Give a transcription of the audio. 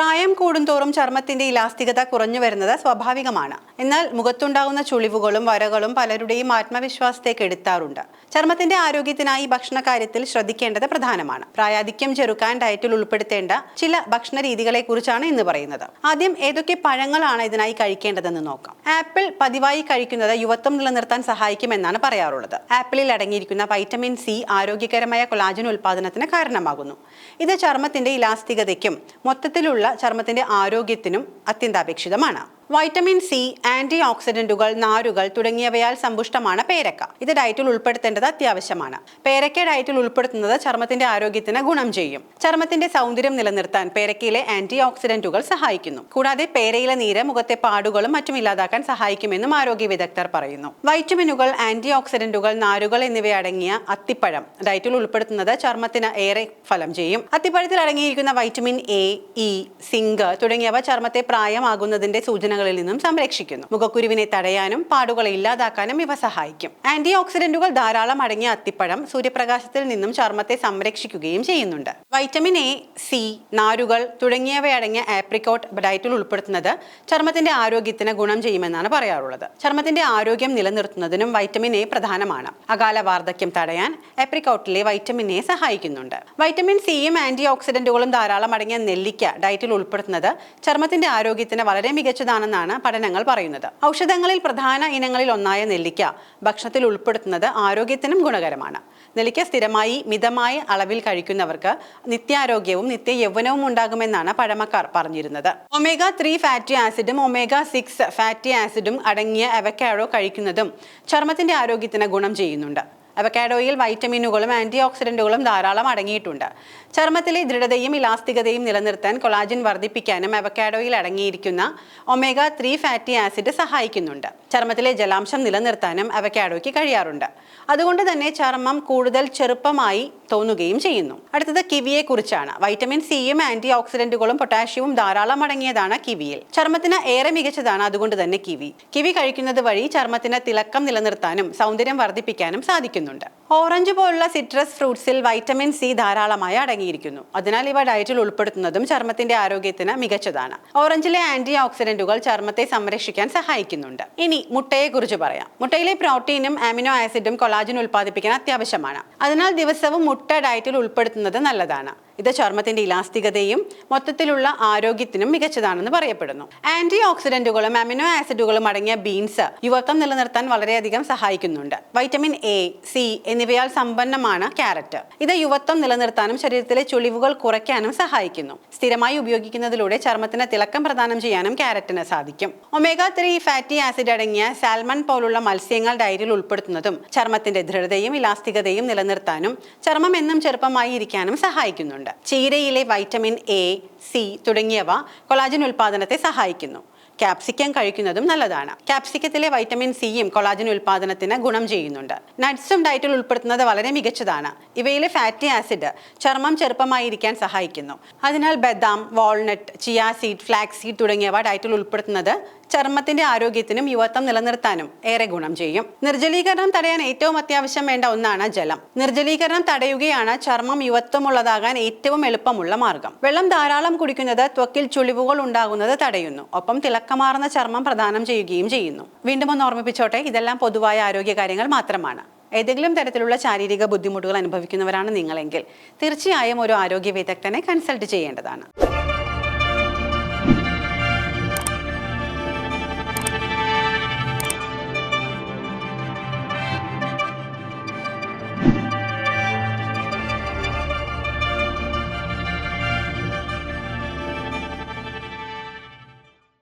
പ്രായം കൂടുന്തോറും ചർമ്മത്തിന്റെ ഇലാസ്തികത കുറഞ്ഞു വരുന്നത് സ്വാഭാവികമാണ്. എന്നാൽ മുഖത്തുണ്ടാകുന്ന ചുളിവുകളും വരകളും പലരുടെയും ആത്മവിശ്വാസത്തെ കെടുത്താറുണ്ട് ചർമ്മത്തിന്റെ ആരോഗ്യത്തിനായി ഭക്ഷണ കാര്യത്തിൽ ശ്രദ്ധിക്കേണ്ടത് പ്രധാനമാണ്. പ്രായാധിക്യം ചെറുക്കാൻ ഡയറ്റിൽ ഉൾപ്പെടുത്തേണ്ട ചില ഭക്ഷണ രീതികളെ കുറിച്ചാണ് ഇന്ന് പറയുന്നത്. ആദ്യം ഏതൊക്കെ പഴങ്ങളാണ് ഇതിനായി കഴിക്കേണ്ടതെന്ന് നോക്കാം. ആപ്പിൾ പതിവായി കഴിക്കുന്നത് യുവത്വം നിലനിർത്താൻ സഹായിക്കുമെന്നാണ് പറയാറുള്ളത്. ആപ്പിളിൽ അടങ്ങിയിരിക്കുന്ന വൈറ്റമിൻ സി ആരോഗ്യകരമായ കൊളാജൻ ഉൽപാദനത്തിന് കാരണമാകുന്നു. ഇത് ചർമ്മത്തിന്റെ ഇലാസ്തികതയ്ക്കും മൊത്തത്തിലുള്ള ചർമ്മത്തിന്റെ ആരോഗ്യത്തിനും അത്യന്താപേക്ഷിതമാണ്. വൈറ്റമിൻ സി ആന്റി ഓക്സിഡന്റുകൾ നാരുകൾ തുടങ്ങിയവയാൽ സമ്പുഷ്ടമാണ് പേരക്ക. ഇത് ഡയറ്റിൽ ഉൾപ്പെടുത്തേണ്ടത് അത്യാവശ്യമാണ്. പേരക്ക ഡയറ്റിൽ ഉൾപ്പെടുത്തുന്നത് ചർമ്മത്തിന്റെ ആരോഗ്യത്തിന് ഗുണം ചെയ്യും. ചർമ്മത്തിന്റെ സൗന്ദര്യം നിലനിർത്താൻ പേരക്കയിലെ ആന്റി ഓക്സിഡന്റുകൾ സഹായിക്കുന്നു. കൂടാതെ പേരയിലെ നീര് മുഖത്തെ പാടുകളും മറ്റും ഇല്ലാതാക്കാൻ സഹായിക്കുമെന്നും ആരോഗ്യ വിദഗ്ധർ പറയുന്നു. വൈറ്റമിനുകൾ ആന്റി ഓക്സിഡന്റുകൾ നാരുകൾ എന്നിവയടങ്ങിയ അത്തിപ്പഴം ഡയറ്റിൽ ഉൾപ്പെടുത്തുന്നത് ചർമ്മത്തിന് ഏറെ ഫലം ചെയ്യും. അത്തിപ്പഴത്തിൽ അടങ്ങിയിരിക്കുന്ന വൈറ്റമിൻ എ ഇ സിങ്ക് തുടങ്ങിയവ ചർമ്മത്തെ പ്രായമാകുന്നതിന്റെ സൂചനകളിൽ നിന്നും സംരക്ഷിക്കുന്നു. മുഖക്കുരുവിനെ തടയാനും പാടുകളെ ഇല്ലാതാക്കാനും ഇവ സഹായിക്കും. ആന്റി ഓക്സിഡന്റുകൾ ധാരാളം അടങ്ങിയ അത്തിപ്പഴം സൂര്യപ്രകാശത്തിൽ നിന്നും ചർമ്മത്തെ സംരക്ഷിക്കുകയും ചെയ്യുന്നുണ്ട്. വൈറ്റമിൻ എ സി നാരുകൾ തുടങ്ങിയവയടങ്ങിയ ആപ്രിക്കോട്ട് ഡയറ്റിൽ ഉൾപ്പെടുത്തുന്നത് ചർമ്മത്തിന്റെ ആരോഗ്യത്തിന് ഗുണം ചെയ്യുമെന്നാണ് പറയാറുള്ളത്. ചർമ്മത്തിന്റെ ആരോഗ്യം നിലനിർത്തുന്നതിനും വൈറ്റമിൻ എ പ്രധാനമാണ്. അകാല വാർദ്ധക്യം തടയാൻ ആപ്രിക്കോട്ടിലെ വൈറ്റമിൻ എ സഹായിക്കുന്നുണ്ട്. വൈറ്റമിൻ സിയും ആന്റി ഓക്സിഡന്റുകളും ധാരാളം അടങ്ങിയ നെല്ലിക്ക ഡയറ്റിൽ ഉൾപ്പെടുത്തുന്നത് ചർമ്മത്തിന്റെ ആരോഗ്യത്തിന് വളരെ മികച്ചതാണെന്നാണ് പഠനങ്ങൾ പറയുന്നത്. ഔഷധങ്ങളിൽ പ്രധാന ഇനങ്ങളിൽ ഒന്നായ നെല്ലിക്ക ഭക്ഷണത്തിൽ ഉൾപ്പെടുത്തുന്നത് ആരോഗ്യത്തിനും ഗുണകരമാണ്. നെല്ലിക്ക സ്ഥിരമായി മിതമായ അളവിൽ കഴിക്കുന്നവർക്ക് നിത്യാരോഗ്യവും നിത്യ യൗവനവും ഉണ്ടാകുമെന്നാണ് പഴമക്കാർ പറഞ്ഞിരുന്നത്. ഒമേഗ ത്രീ ഫാറ്റി ആസിഡും ഒമേഗ സിക്സ് ഫാറ്റി ആസിഡും അടങ്ങിയ അവക്കാഡോ കഴിക്കുന്നതും ചർമ്മത്തിന്റെ ആരോഗ്യത്തിന് ഗുണം ചെയ്യുന്നുണ്ട്. അവക്കാഡോയിൽ വൈറ്റമിനുകളും ആന്റി ഓക്സിഡന്റുകളും ധാരാളം അടങ്ങിയിട്ടുണ്ട്. ചർമ്മത്തിലെ ദൃഢതയും ഇലാസ്തികതയും നിലനിർത്താൻ കൊളാജിൻ വർദ്ധിപ്പിക്കാനും അവക്കാഡോയിൽ അടങ്ങിയിരിക്കുന്ന ഒമേഗ ത്രീ ഫാറ്റി ആസിഡ് സഹായിക്കുന്നുണ്ട്. ചർമ്മത്തിലെ ജലാംശം നിലനിർത്താനും അവക്കാഡോയ്ക്ക് കഴിയാറുണ്ട്. അതുകൊണ്ട് തന്നെ ചർമ്മം കൂടുതൽ ചെറുപ്പമായി തോന്നുകയും ചെയ്യുന്നു. അടുത്തത് കിവിയെക്കുറിച്ചാണ് വൈറ്റമിൻ സിയും ആന്റി ഓക്സിഡന്റുകളും പൊട്ടാഷ്യവും ധാരാളം അടങ്ങിയതാണ് കിവിയിൽ. ചർമ്മത്തിന് ഏറെ മികച്ചതാണ് അതുകൊണ്ട് തന്നെ കിവി. കിവി കഴിക്കുന്നത് വഴി ചർമ്മത്തിന് തിളക്കം നിലനിർത്താനും സൗന്ദര്യം വർദ്ധിപ്പിക്കാനും സാധിക്കുന്നുണ്ട് ഓറഞ്ച് പോലുള്ള സിട്രസ് ഫ്രൂട്ട്സിൽ വൈറ്റമിൻ സി ധാരാളമായി അടങ്ങിയിരിക്കുന്നു. അതിനാൽ ഇവ ഡയറ്റിൽ ഉൾപ്പെടുത്തുന്നതും ചർമ്മത്തിന്റെ ആരോഗ്യത്തിന് മികച്ചതാണ്. ഓറഞ്ചിലെ ആന്റി ഓക്സിഡന്റുകൾ ചർമ്മത്തെ സംരക്ഷിക്കാൻ സഹായിക്കുന്നുണ്ട്. ഇനി മുട്ടയെ കുറിച്ച് പറയാം. മുട്ടയിലെ പ്രോട്ടീനും ആമിനോ ആസിഡും കൊളാജിൻ ഉൽപ്പാദിപ്പിക്കാൻ അത്യാവശ്യമാണ്. അതിനാൽ ദിവസവും മുട്ട ഡയറ്റിൽ ഉൾപ്പെടുത്തുന്നത് നല്ലതാണ്. ഇത് ചർമ്മത്തിന്റെ ഇലാസ്തികതയും മൊത്തത്തിലുള്ള ആരോഗ്യത്തിനും മികച്ചതാണെന്ന് പറയപ്പെടുന്നു. ആന്റി ഓക്സിഡന്റുകളും അമിനോ ആസിഡുകളും അടങ്ങിയ ബീൻസ് യുവത്വം നിലനിർത്താൻ വളരെയധികം സഹായിക്കുന്നുണ്ട്. വൈറ്റമിൻ എ സി എന്നിവയാൽ സമ്പന്നമാണ് ക്യാരറ്റ്. ഇത് യുവത്വം നിലനിർത്താനും ശരീരത്തിലെ ചുളിവുകൾ കുറയ്ക്കാനും സഹായിക്കുന്നു. സ്ഥിരമായി ഉപയോഗിക്കുന്നതിലൂടെ ചർമ്മത്തിന് തിളക്കം പ്രദാനം ചെയ്യാനും ക്യാരറ്റിന് സാധിക്കും. ഒമേഗ ത്രീ ഫാറ്റി ആസിഡ് അടങ്ങിയ സാൽമൺ പോലുള്ള മത്സ്യങ്ങൾ ഡയറിയിൽ ഉൾപ്പെടുത്തുന്നതും ചർമ്മത്തിന്റെ ദൃഢതയും ഇലാസ്തികതയും നിലനിർത്താനും ചർമ്മം എന്നും ചെറുപ്പമായി ഇരിക്കാനും സഹായിക്കുന്നുണ്ട്. ചീരയിലെ വൈറ്റമിൻ എ സി തുടങ്ങിയവ കൊളാജൻ ഉൽപാദനത്തെ സഹായിക്കുന്നു. ക്യാപ്സിക്കം കഴിക്കുന്നതും നല്ലതാണ്. ക്യാപ്സിക്കത്തിലെ വൈറ്റമിൻ സിയും കൊളാജൻ ഉൽപാദനത്തിന് ഗുണം ചെയ്യുന്നുണ്ട്. നട്ട്സും ഡയറ്റിൽ ഉൾപ്പെടുത്തുന്നത് വളരെ മികച്ചതാണ്. ഇവയിലെ ഫാറ്റി ആസിഡ് ചർമ്മം ചെറുപ്പമായിരിക്കാൻ സഹായിക്കുന്നു. അതിനാൽ ബദാം walnut chia seed flax seed തുടങ്ങിയവ ഡയറ്റിൽ ഉൾപ്പെടുത്തുന്നത് ചർമ്മത്തിന്റെ ആരോഗ്യത്തിനും യുവത്വം നിലനിർത്താനും ഏറെ ഗുണം ചെയ്യും. നിർജലീകരണം തടയാൻ ഏറ്റവും അത്യാവശ്യം വേണ്ട ഒന്നാണ് ജലം. നിർജലീകരണം തടയുകയാണ് ചർമ്മം യുവത്വമുള്ളതാകാൻ ഏറ്റവും എളുപ്പമുള്ള മാർഗം. വെള്ളം ധാരാളം കുടിക്കുന്നത് ത്വക്കിൽ ചുളിവുകൾ ഉണ്ടാകുന്നത് തടയുന്നു. ഒപ്പം തിളക്കമാർന്ന ചർമ്മം പ്രദാനം ചെയ്യുകയും ചെയ്യുന്നു. വീണ്ടും ഒന്ന് ഓർമ്മിപ്പിച്ചോട്ടെ ഇതെല്ലാം പൊതുവായ ആരോഗ്യ കാര്യങ്ങൾ മാത്രമാണ്. ഏതെങ്കിലും തരത്തിലുള്ള ശാരീരിക ബുദ്ധിമുട്ടുകൾ അനുഭവിക്കുന്നവരാണ് നിങ്ങളെങ്കിൽ തീർച്ചയായും ഒരു ആരോഗ്യ വിദഗ്ധനെ കൺസൾട്ട് ചെയ്യേണ്ടതാണ്.